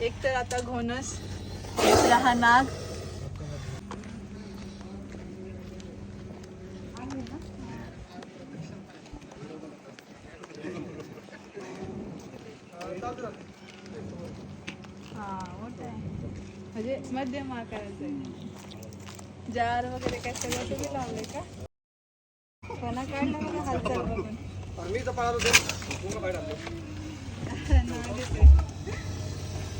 एक तर आता घोणस दुसरा हा नाग. हा मोठा आहे. म्हणजे मध्यम आकाराचं आहे. जार वगैरे काय सगळं तुम्ही लावलंय का? कोणा काढला मला हालचाल बघून मी तर पाहत नाग येते.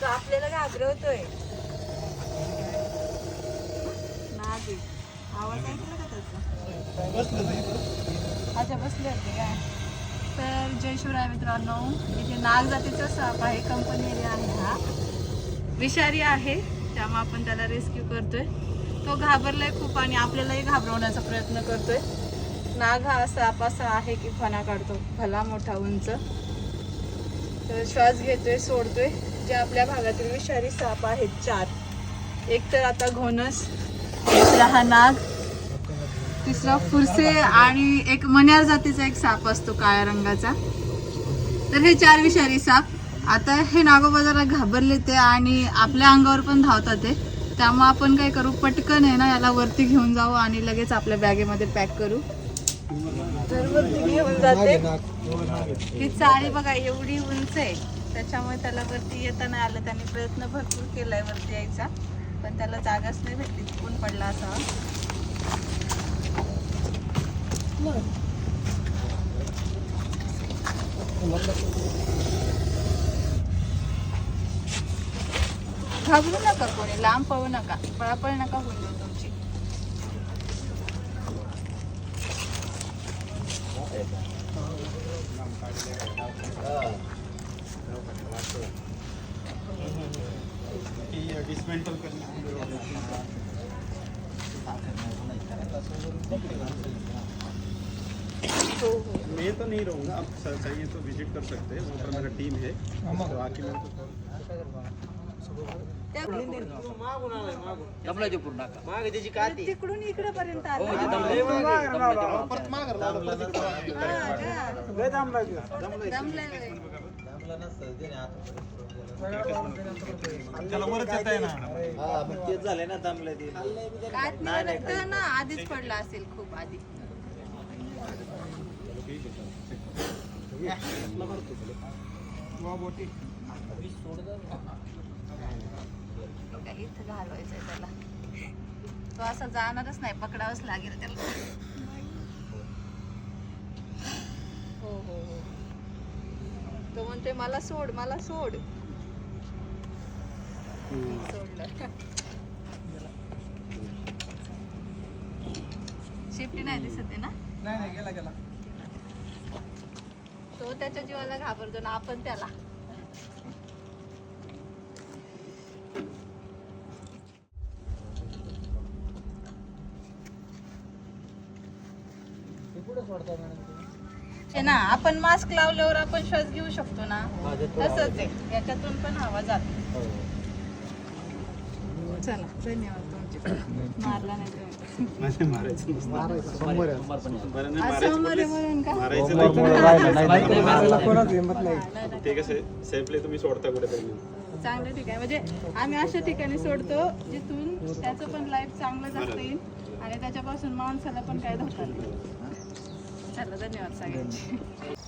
तो आपल्याला घाबरवतोय नाग आहे. आवाज ऐकला का त्याचा? बसलं अच्छा बसले होते काय? तर जय शिवराय मित्रांनो इथे नाग जातीचा साप आहे कंपनी एरिया आहे हा. विषारी आहे त्यामुळे आपण त्याला रेस्क्यू करतोय. तो घाबरलाय खूप आणि आपल्यालाही घाबरवण्याचा प्रयत्न करतोय. नाग हा साप असा आहे की फणा काढतो भला मोठा उंच. तर श्वास घेतोय सोडतोय. जे आपल्या भागातील विषारी साप आहेत चार. एक तर आता घोणस दुसरा हा नाग तिसरा फुरसे आणि एक मन्यार जातीचा एक साप असतो काळ्या रंगाचा. तर हे चार विषारी साप. आता हे नागोबा जरा घाबरले ते आणि आपल्या अंगावर पण धावतात ते. त्यामुळे आपण काय करू पटकन आहे ना याला वरती घेऊन जाऊ आणि लगेच आपल्या बॅगेमध्ये पॅक करू. तर वरती घेऊन जाते. ही चाळी बघा एवढी उंच आहे. त्याच्यामुळे त्याला वरती येता नाही आलं. त्याने प्रयत्न भरपूर केलाय वरती यायचा. पण त्याला जागाच नाही भेटली. चुकून पडला असा. घाबरू नका कोणी. लांब पळू नका. पळापळ नका होऊन देऊ तुमची. डिसमेंटल करना हो हो मैं तो नहीं रहूँगा आप चाहिए तो विज़िट कर सकते हैं वहाँ पर मेरा टीम है तो आके मेरे दमलायचे पूर्ण मागे त्याची काठी तिकडून इकडे आला परत मागे लावलं परत इकडं का? लय दाम लागलं दमलाय होय. त्याला वरच येत आहे ना तेच झाले ना दमले ते. कात नाही तर ना आधीच पडला असेल खूप आधी. वा बोटी बघा, इथं घालवायचंय त्याला. तो असं जाणारच नाही पकडावंच लागेल त्याला हो हो हो तो म्हणतोय मला सोड मला सोड. सोडलं. शिफ्टी नाही दिसत आहे ना? नाही नाही गेला गेला. तो त्याच्या जीवाला घाबरतो ना आपण त्याला. हे ना आपण मास्क लावल्यावर आपण श्वास घेऊ शकतो ना. तसंच आहे. याच्यातून पण हवा जाते. चला धन्यवाद तुमचे. मारला नाही चांगलं ठिकाण म्हणजे आम्ही अशा ठिकाणी सोडतो जिथून त्याचं पण लाईफ चांगलं जगता येईल. आणि त्याच्यापासून माणसाला पण काय धोका नाही. चला धन्यवाद सगळ्यांचे